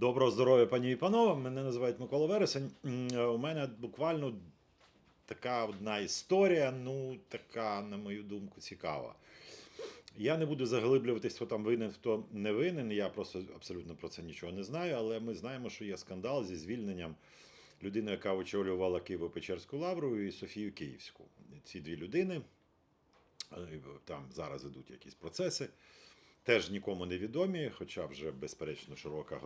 Доброго здоров'я, пані і панове. Мене називають Микола Вересень. Е, У мене буквально така одна історія, ну така, на мою думку, цікава. Я не буду заглиблюватись, хто там винен, хто не винен. Я просто абсолютно про це нічого не знаю, але ми знаємо, що є скандал зі звільненням людини, яка очолювала Києво-Печерську лавру і Софію Київську. Ці дві людини е, там зараз ідуть якісь процеси теж нікому не відомі, хоча вже безперечно широка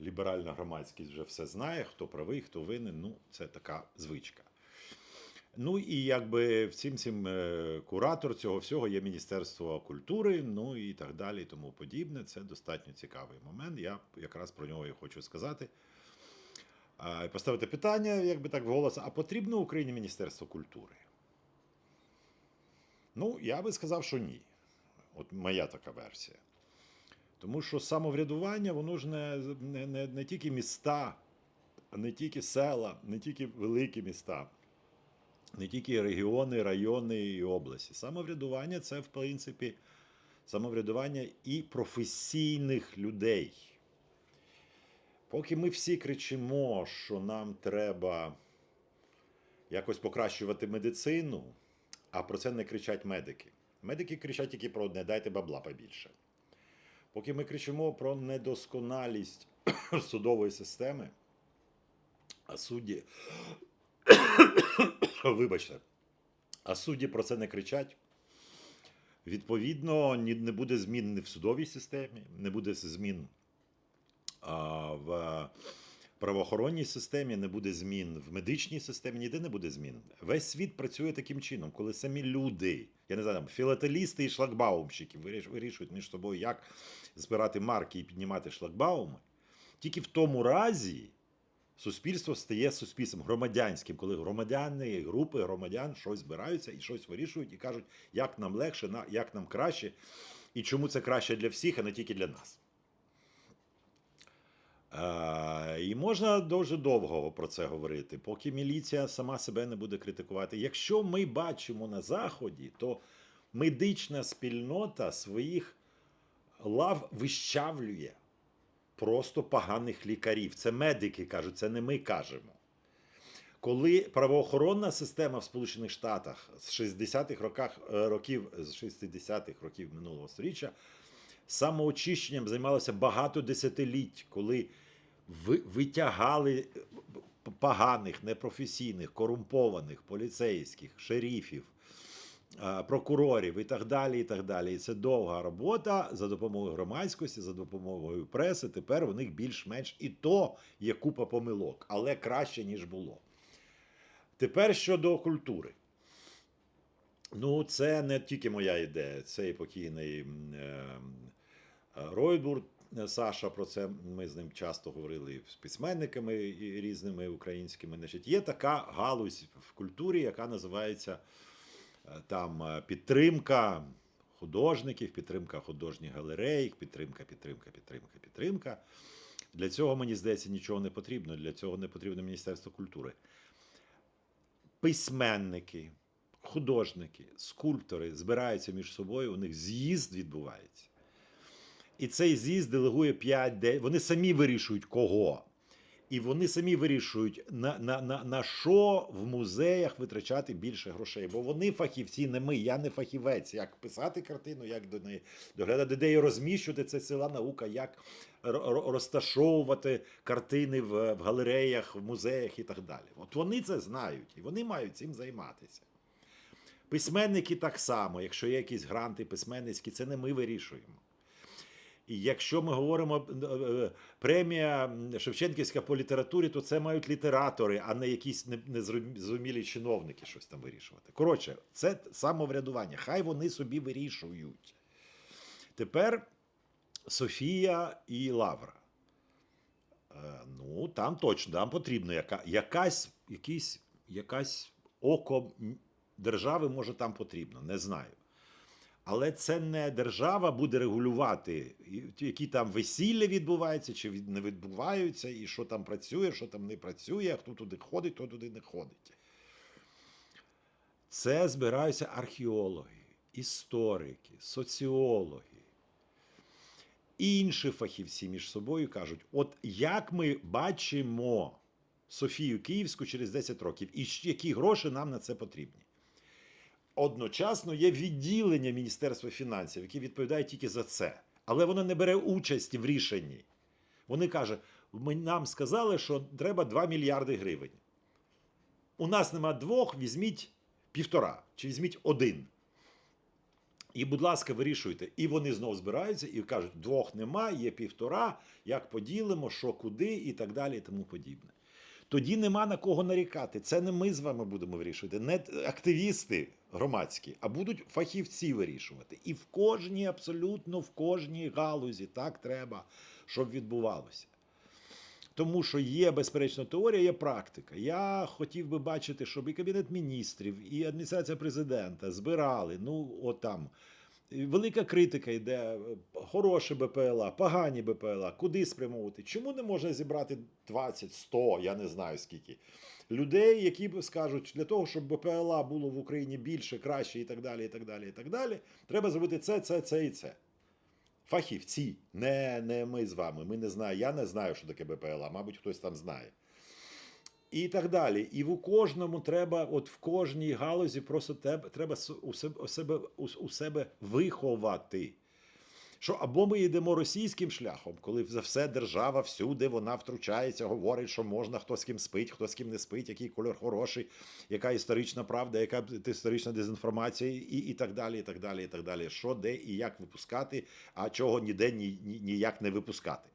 ліберальна громадськість вже все знає, хто правий, хто винен. Ну, це така звичка. Ну і якби всім цим е, куратор цього всього є Міністерство культури, ну і так далі, і тому подібне. Це достатньо цікавий момент. Я якраз про нього і хочу сказати. Поставити питання, якби так вголос, а потрібно Україні Міністерство культури? Ну, я би сказав, що ні. От моя така версія. Тому що самоврядування, воно ж не, не, не, не тільки міста, не тільки села, не тільки великі міста, не тільки регіони, райони і області. Самоврядування це, в принципі, самоврядування і професійних людей. Поки ми всі кричимо, що нам треба якось покращувати медицину, а про це не кричать медики. Медики кричать тільки про одне дайте бабла побільше. Поки ми кричимо про недосконалість судової системи, а судді, вибачте, а судді про це не кричать. Відповідно, не буде змін в судовій системі, не буде змін а, в правоохоронній системі, не буде змін в медичній системі, ніде не буде змін. Весь світ працює таким чином, коли самі люди, я не знаю, філателісти і шлагбаумщики вирішують між собою, як збирати марки і піднімати шлагбауми. Тільки в тому разі суспільство стає суспільством громадянським, коли громадяни, групи громадян щось збираються і щось вирішують і кажуть, як нам легше, як нам краще, і чому це краще для всіх, а не тільки для нас. Е, І можна дуже довго про це говорити, поки міліція сама себе не буде критикувати. Якщо ми бачимо на Заході, то медична спільнота своїх лав вищавлює просто поганих лікарів. Це медики кажуть, це не ми кажемо. Коли правоохоронна система в Сполучених Штатах з 60-х роках, е, років, з 60-х років минулого століття самоочищенням займалося багато десятиліть, коли ви- витягали поганих, непрофесійних, корумпованих поліцейських, шерифів, е, прокурорів і так далі. І так далі. І це довга робота за допомогою громадськості, за допомогою преси. Тепер у них більш-менш і то є купа помилок, але краще, ніж було. Тепер щодо культури. Ну, це не тільки моя ідея, це і покійний е, Ройбург е, Саша. Про це ми з ним часто говорили з письменниками різними українськими. Значить, є така галузь в культурі, яка називається е, там е, підтримка художників, підтримка художніх галерей, підтримка, підтримка, підтримка, підтримка. Для цього, мені здається, нічого не потрібно. Для цього не потрібно Міністерство культури. Письменники, художники, скульптори збираються між собою, у них з'їзд відбувається. І цей з'їзд делегує 5 де Вони самі вирішують кого. І вони самі вирішують, на, на, на, на що в музеях витрачати більше грошей. Бо вони фахівці, не ми. Я не фахівець. Як писати картину, як до неї доглядати, де її розміщувати, це ціла наука, як ро- ро- розташовувати картини в, в галереях, в музеях і так далі. От вони це знають і вони мають цим займатися. Письменники так само, якщо є якісь гранти письменницькі, це не ми вирішуємо. І якщо ми говоримо е, е, премія Шевченківська по літературі, то це мають літератори, а не якісь не- незрозумілі чиновники щось там вирішувати. Коротше, це самоврядування. Хай вони собі вирішують. Тепер Софія і Лавра. Е, Ну, там точно, там потрібно яка, якась, якийсь, якась око держави, може, там потрібно, не знаю. Але це не держава буде регулювати, які там весілля відбуваються, чи не відбуваються, і що там працює, що там не працює, хто туди ходить, хто туди не ходить. Це збираються археологи, історики, соціологи. інші фахівці між собою кажуть: от як ми бачимо Софію Київську через 10 років, і які гроші нам на це потрібні? Одночасно є відділення Міністерства фінансів, яке відповідає тільки за це. Але воно не бере участі в рішенні. Вони кажуть, «Ми- нам сказали, що треба 2 мільярди гривень. У нас нема двох, візьміть півтора чи візьміть один. І, будь ласка, вирішуйте. І вони знов збираються і кажуть: двох нема, є півтора, як поділимо, що куди, і так далі, і тому подібне. Тоді нема на кого нарікати. Це не ми з вами будемо вирішувати, не активісти громадські, а будуть фахівці вирішувати. І в кожній, абсолютно в кожній галузі так треба, щоб відбувалося. Тому що є безперечно теорія, є практика. Я хотів би бачити, щоб і Кабінет міністрів, і адміністрація президента збирали. Ну, от велика критика йде, е, хороші БПЛА, погані БПЛА, куди спрямовувати? Чому не можна зібрати 20, 100, я не знаю скільки людей, які б скажуть, для того, щоб БПЛА було в Україні більше, краще і так далі, і так далі, і так далі, треба зробити це, це, це і це. Фахівці, не, не ми з вами. Ми не знаємо. Я не знаю, що таке БПЛА, мабуть, хтось там знає. І так далі. І в кожному треба, от в кожній галузі, просто тебе, треба у себе, у, себе, у, себе виховати. Що або ми йдемо російським шляхом, коли за все держава всюди вона втручається, говорить, що можна, хто з ким спить, хто з ким не спить, який кольор хороший, яка історична правда, яка історична дезінформація, і, і так далі, і так далі, і так далі. Що, де і як випускати, а чого ніде ні, ні, ніяк не випускати.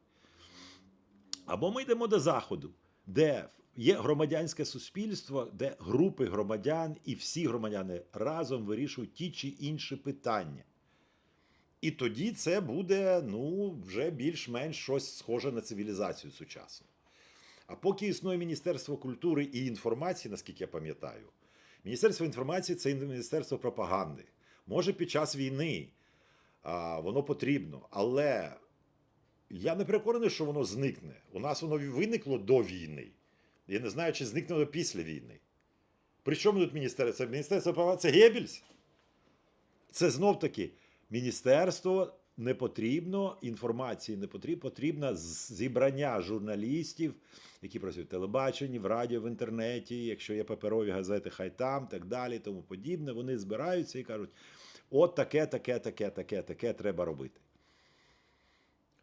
Або ми йдемо до заходу, де є громадянське суспільство, де групи громадян і всі громадяни разом вирішують ті чи інші питання. І тоді це буде ну, вже більш-менш щось схоже на цивілізацію сучасну. А поки існує Міністерство культури і інформації, наскільки я пам'ятаю, Міністерство інформації це міністерство пропаганди. Може, під час війни а, воно потрібно, але я не переконаний, що воно зникне. У нас воно виникло до війни. Я не знаю, чи зникне воно після війни. При чому тут міністерство? Міністерство пропаганди? Це Геббельс? Це знов таки міністерство не потрібно, інформації не потрібно, потрібно зібрання журналістів, які працюють в телебаченні, в радіо, в інтернеті, якщо є паперові газети, хай там, так далі, тому подібне. Вони збираються і кажуть: от таке, таке, таке, таке, таке треба робити.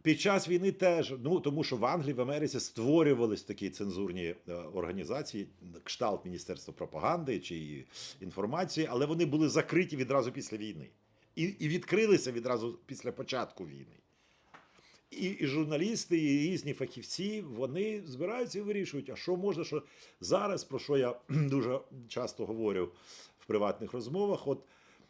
Під час війни теж, ну тому що в Англії, в Америці створювались такі цензурні е, організації, кшталт Міністерства пропаганди чи інформації, але вони були закриті відразу після війни. І, і відкрилися відразу після початку війни. І, і журналісти, і різні фахівці вони збираються і вирішують, а що можна, що зараз, про що я дуже часто говорю в приватних розмовах, от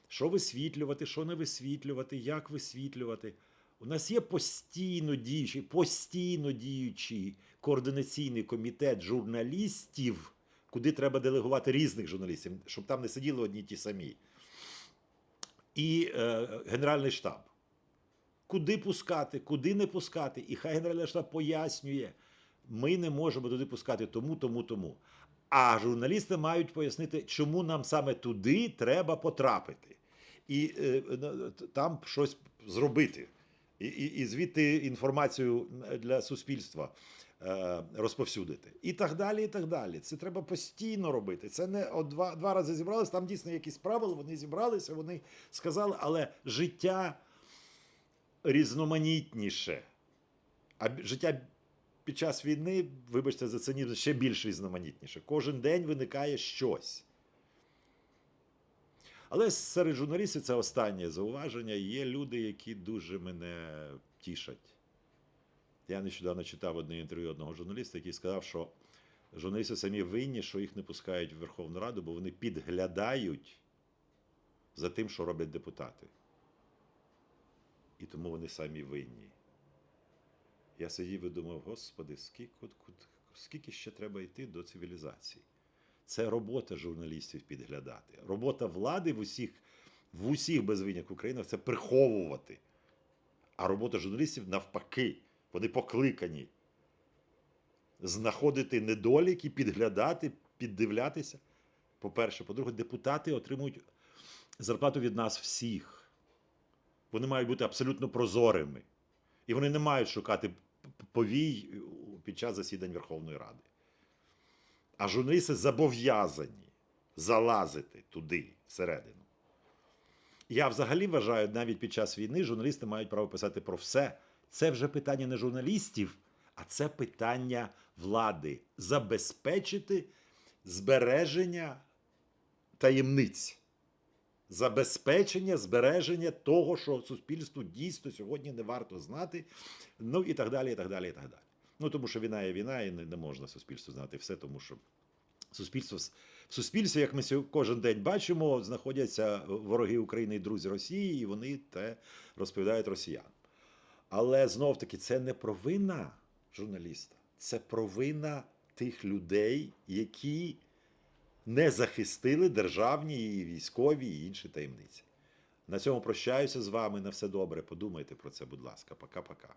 що висвітлювати, що не висвітлювати, як висвітлювати. У нас є постійно діючий, постійно діючий координаційний комітет журналістів, куди треба делегувати різних журналістів, щоб там не сиділи одні ті самі. І е, Генеральний штаб. Куди пускати, куди не пускати. І хай Генеральний штаб пояснює, ми не можемо туди пускати тому, тому, тому. А журналісти мають пояснити, чому нам саме туди треба потрапити. І е, там щось зробити. І, і, і звідти інформацію для суспільства е, розповсюдити. І так далі, і так далі. Це треба постійно робити. Це не от два, два рази зібралися, там дійсно якісь правила, вони зібралися, вони сказали, але життя різноманітніше. А життя під час війни, вибачте за цинізм, ще більш різноманітніше. Кожен день виникає щось. Але серед журналістів це останнє зауваження. Є люди, які дуже мене тішать. Я нещодавно читав одне інтерв'ю одного журналіста, який сказав, що журналісти самі винні, що їх не пускають в Верховну Раду, бо вони підглядають за тим, що роблять депутати. І тому вони самі винні. Я сидів і думав, господи, скільки, скільки ще треба йти до цивілізації? Це робота журналістів підглядати. Робота влади в усіх, в усіх без винятку країнах це приховувати. А робота журналістів навпаки, вони покликані знаходити недоліки, підглядати, піддивлятися. По-перше, по-друге, депутати отримують зарплату від нас всіх. Вони мають бути абсолютно прозорими. І вони не мають шукати повій під час засідань Верховної Ради. А журналісти зобов'язані залазити туди, всередину. Я взагалі вважаю, навіть під час війни журналісти мають право писати про все. Це вже питання не журналістів, а це питання влади забезпечити збереження таємниць, забезпечення збереження того, що суспільству дійсно сьогодні не варто знати, ну і так далі, і так далі, і так далі. Ну тому що війна є війна, і не, можна суспільству знати все, тому що суспільство в суспільстві, як ми кожен день бачимо, знаходяться вороги України і друзі Росії, і вони те розповідають росіянам. Але знов таки це не провина журналіста, це провина тих людей, які не захистили державні і військові і інші таємниці. На цьому прощаюся з вами. На все добре. Подумайте про це, будь ласка. Пока-пока.